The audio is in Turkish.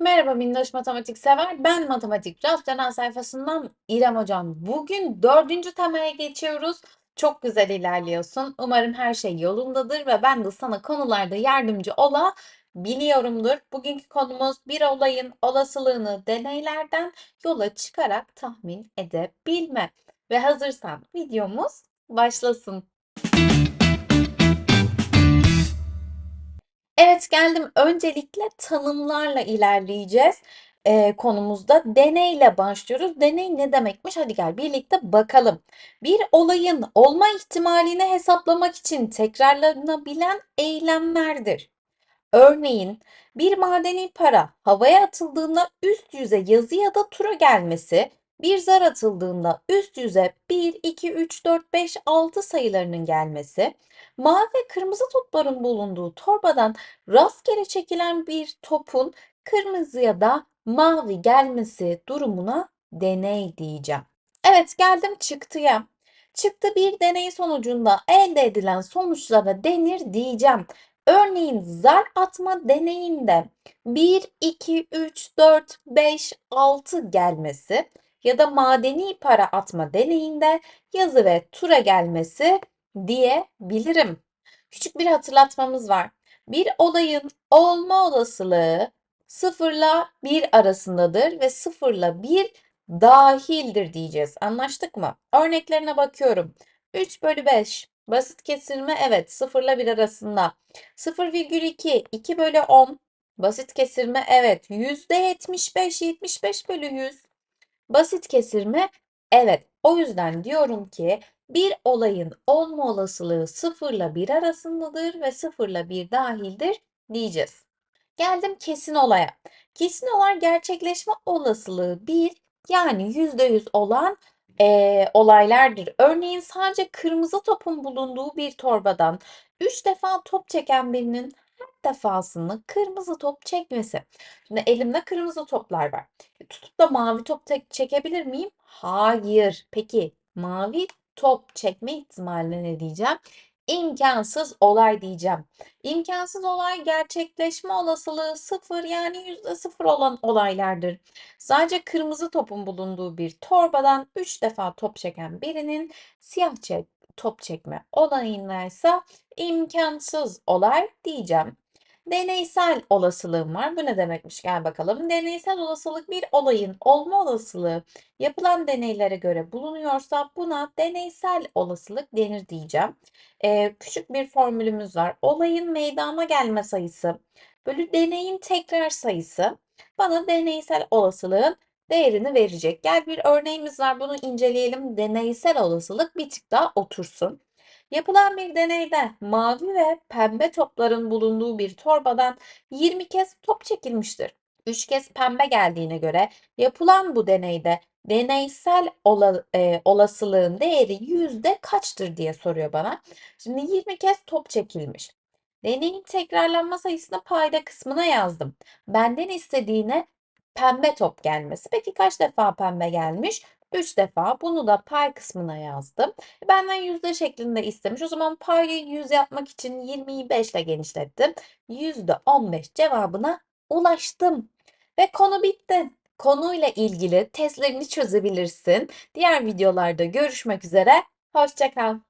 Merhaba Minnoş Matematik sever. Ben Matematik Canal sayfasından İrem Hocam. Bugün dördüncü temaya geçiyoruz. Çok güzel ilerliyorsun. Umarım her şey yolundadır ve ben de sana konularda yardımcı olabiliyorumdur. Bugünkü konumuz bir olayın olasılığını deneylerden yola çıkarak tahmin edebilme. Ve hazırsan videomuz başlasın. Evet geldim. Öncelikle tanımlarla ilerleyeceğiz. Ee, konumuzda deneyle başlıyoruz. Deney ne demekmiş? Hadi gel birlikte bakalım. Bir olayın olma ihtimalini hesaplamak için tekrarlanabilen eylemlerdir. Örneğin bir madeni para havaya atıldığında üst yüze yazı ya da tura gelmesi, bir zar atıldığında üst yüze 1, 2, 3, 4, 5, 6 sayılarının gelmesi, mavi ve kırmızı topların bulunduğu torbadan rastgele çekilen bir topun kırmızı ya da mavi gelmesi durumuna deney diyeceğim. Evet geldim çıktıya. Çıktı bir deney sonucunda elde edilen sonuçlara denir diyeceğim. Örneğin zar atma deneyinde 1, 2, 3, 4, 5, 6 gelmesi ya da madeni para atma deneyinde yazı ve tura gelmesi diyebilirim. Küçük bir hatırlatmamız var. Bir olayın olma olasılığı 0 ile 1 arasındadır ve 0 ile 1 dahildir diyeceğiz. Anlaştık mı? Örneklerine bakıyorum. 3 bölü 5. Basit kesirme evet 0 ile 1 arasında. 0,2 2 bölü 10. Basit kesirme evet %75 75 bölü 100. Basit kesirme evet. O yüzden diyorum ki bir olayın olma olasılığı 0 ile 1 arasındadır ve 0 ile 1 dahildir diyeceğiz. Geldim kesin olaya. Kesin olay gerçekleşme olasılığı 1 yani %100 olan eee, olaylardır. Örneğin sadece kırmızı topun bulunduğu bir torbadan 3 defa top çeken birinin defasında kırmızı top çekmesi. Şimdi elimde kırmızı toplar var. Tutup da mavi top çekebilir miyim? Hayır. Peki mavi top çekme ihtimaline ne diyeceğim? İmkansız olay diyeceğim. İmkansız olay gerçekleşme olasılığı sıfır yani yüzde sıfır olan olaylardır. Sadece kırmızı topun bulunduğu bir torbadan 3 defa top çeken birinin siyah çek- top çekme olayına ise imkansız olay diyeceğim. Deneysel olasılığım var. Bu ne demekmiş? Gel bakalım. Deneysel olasılık bir olayın olma olasılığı yapılan deneylere göre bulunuyorsa buna deneysel olasılık denir diyeceğim. Ee, küçük bir formülümüz var. Olayın meydana gelme sayısı bölü deneyin tekrar sayısı bana deneysel olasılığın değerini verecek. Gel bir örneğimiz var. Bunu inceleyelim. Deneysel olasılık bir tık daha otursun. Yapılan bir deneyde mavi ve pembe topların bulunduğu bir torbadan 20 kez top çekilmiştir. 3 kez pembe geldiğine göre yapılan bu deneyde deneysel ola- e, olasılığın değeri yüzde kaçtır diye soruyor bana. Şimdi 20 kez top çekilmiş. Deneyin tekrarlanma sayısını payda kısmına yazdım. Benden istediğine pembe top gelmesi. Peki kaç defa pembe gelmiş? 3 defa. Bunu da pay kısmına yazdım. Benden yüzde şeklinde istemiş. O zaman payı 100 yapmak için 20'yi 5 ile genişlettim. %15 cevabına ulaştım. Ve konu bitti. Konuyla ilgili testlerini çözebilirsin. Diğer videolarda görüşmek üzere. Hoşça kal.